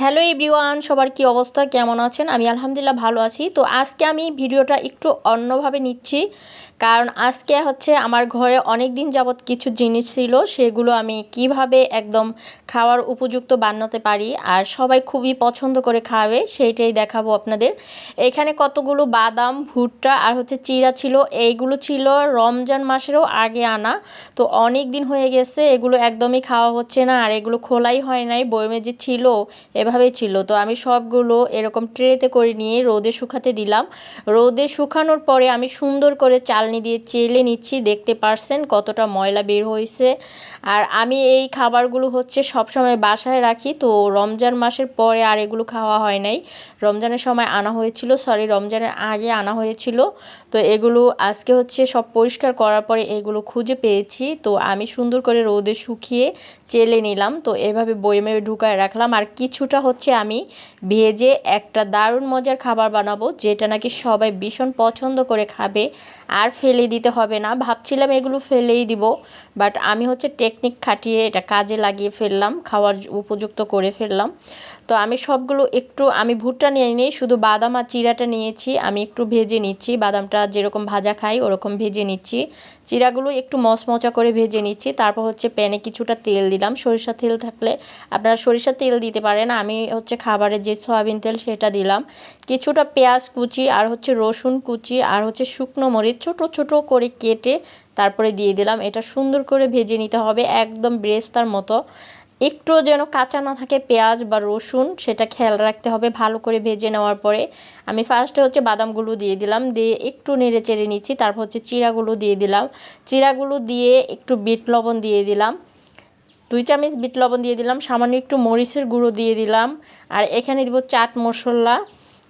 Hello everyone, সবার কি অবস্থা? কেমন আছেন? আমি আলহামদুলিল্লাহ ভালো আছি। তো আজকে আমি ভিডিওটা একটু অন্যভাবে নিচ্ছি। কারণ আজকে হচ্ছে আমার ঘরে অনেক দিন যাবৎ কিছু জিনিস ছিল, সেগুলো আমি কীভাবে একদম খাওয়ার উপযুক্ত বানাতে পারি আর সবাই খুবই পছন্দ করে খাবে, সেইটাই দেখাবো আপনাদের। এখানে কতগুলো বাদাম, ভুট্টা আর হচ্ছে চিরা ছিল। এইগুলো ছিল রমজান মাসেরও আগে আনা। তো অনেক দিন হয়ে গেছে, এগুলো একদমই খাওয়া হচ্ছে না আর এগুলো খোলাই হয় নাই। বয়মে যে ছিল এভাবেই ছিল। তো আমি সবগুলো এরকম ট্রেতে করে নিয়ে রোদে শুকাতে দিলাম। রোদে শুকানোর পরে আমি সুন্দর করে চালনি দিয়ে চেলে নিচ্ছি, দেখতে পারছেন কতটা ময়লা বের হয়েছে। আর আমি এই খাবারগুলো হচ্ছে সবসময় বাসায় রাখি। তো রমজান মাসের পরে আর এগুলো খাওয়া হয় নাই। রমজানের সময় আনা হয়েছিল, সরি, রমজানের আগে আনা হয়েছিল। তো এগুলো আজকে হচ্ছে সব পরিষ্কার করার পরে এগুলো খুঁজে পেয়েছি। তো আমি সুন্দর করে রোদে শুকিয়ে চেলে নিলাম। তো এভাবে বইমে ঢুকায় রাখলাম। আর কিছুটা হচ্ছে আমি ভেজে একটা দারুণ মজার খাবার বানাবো, যেটা নাকি সবাই ভীষণ পছন্দ করে খাবে আর ফেলে দিতে হবে না। ভাবছিলাম এগুলো ফেলেই দিব বাট আমি হচ্ছে টেকনিক খাটিয়ে এটা কাজে লাগিয়ে ফেললাম, খাওয়ার উপযুক্ত করে ফেললাম। তো আমি সবগুলো একটু, আমি ভুট্টা নিয়ে নিই, শুধু বাদাম আর চিরাটা নিয়েছি, আমি একটু ভেজে নিচ্ছি, বাদামটা যেরকম ভাজা খাই ওরকম ভেজে নিচ্ছি। চিরাগুলো একটু মচমচা করে ভেজে নিচ্ছি, তারপর হচ্ছে প্যানে কিছুটা তেল দিলাম সরিষা তেল থাকলে, আপনারা সরিষা তেল দিতে পারেন আমি হচ্ছে খাবারের যে সয়াবিন তেল সেটা দিলাম। কিছুটা পেঁয়াজ কুচি আর হচ্ছে রসুন কুচি আর হচ্ছে শুকনো মরিচ ছোট ছোট করে কেটে তারপরে দিয়ে দিলাম। এটা সুন্দর করে ভেজে নিতে হবে একদম ব্রেস্তার মতো। একটু যেন কাঁচা না থাকে পেঁয়াজ বা রসুন, সেটা খেয়াল রাখতে হবে ভালো করে ভেজে নেওয়ার পরে। আমি ফার্স্টে হচ্ছে বাদামগুলো দিয়ে দিলাম, দিয়ে একটু নেড়ে চেড়ে নিচ্ছি। তারপর হচ্ছে চিরাগুলো দিয়ে দিলাম। চিরাগুলো দিয়ে একটু বিট লবণ দিয়ে দিলাম। দুই চামচ বিট লবণ দিয়ে দিলাম, সামান্য একটু মরিচের গুঁড়ো দিয়ে দিলাম, আর এখানে দিব চাট মশলা।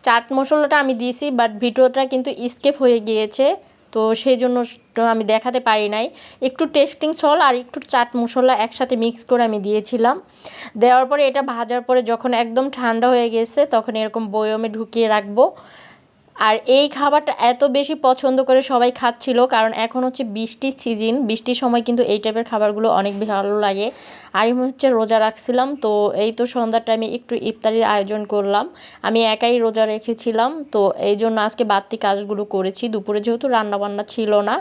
চাট মশলাটা আমি দিয়েছি বাট ভিডিওটা কিন্তু স্কেপ হয়ে গিয়েছে, তো সেই জন্য আমি দেখাতে পারি নাই। একটু টেস্টিং সল আর একটু চাট মশলা একসাথে মিক্স করে আমি দিয়েছিলাম। দেওয়ার পরে এটা ভাজার পরে যখন একদম ঠান্ডা হয়ে গেছে, তখন এরকম বয়মে ঢুকিয়ে রাখব। আর এই খাবারটা এত বেশি পছন্দ করে সবাই খাচ্ছিল, কারণ এখন হচ্ছে বৃষ্টির সিজন বৃষ্টির সময় কিন্তু এই টাইপের খাবারগুলো অনেক ভালো লাগে। আর আমি হচ্ছে রোজা রাখছিলাম, তো এই তো সন্ধ্যার টাইমে একটু ইফতারির আয়োজন করলাম। আমি একাই রোজা রেখেছিলাম, তো এই জন্য আজকে বাড়তি কাজগুলো করেছি। দুপুরে যেহেতু রান্নাবান্না ছিল না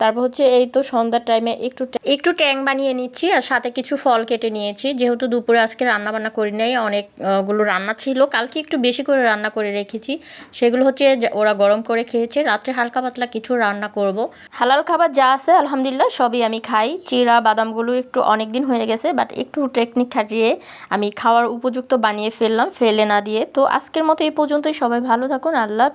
তারপর হচ্ছে এই তো সন্ধ্যার টাইমে একটু একটু ট্যাং বানিয়ে নিচ্ছি আর সাথে কিছু ফল কেটে নিয়েছি। যেহেতু দুপুরে আজকে রান্না বান্না করি নাই, অনেকগুলো রান্না ছিল। কালকে একটু বেশি করে রান্না করে রেখেছি। সেগুলো হচ্ছে ওরা গরম করে খেয়েছে। রাত্রে হালকা পাতলা কিছু রান্না করব। হালাল খাবার যা আছে, আলহামদুলিল্লাহ, সবই আমি খাই। চিরা বাদামগুলো একটু অনেক দিন হয়ে গেছে বাট একটু টেকনিক খাটিয়ে আমি খাওয়ার উপযুক্ত বানিয়ে ফেললাম, ফেলে না দিয়ে। তো আজকের মতো এই পর্যন্তই। সবাই ভালো থাকুন। আল্লাহ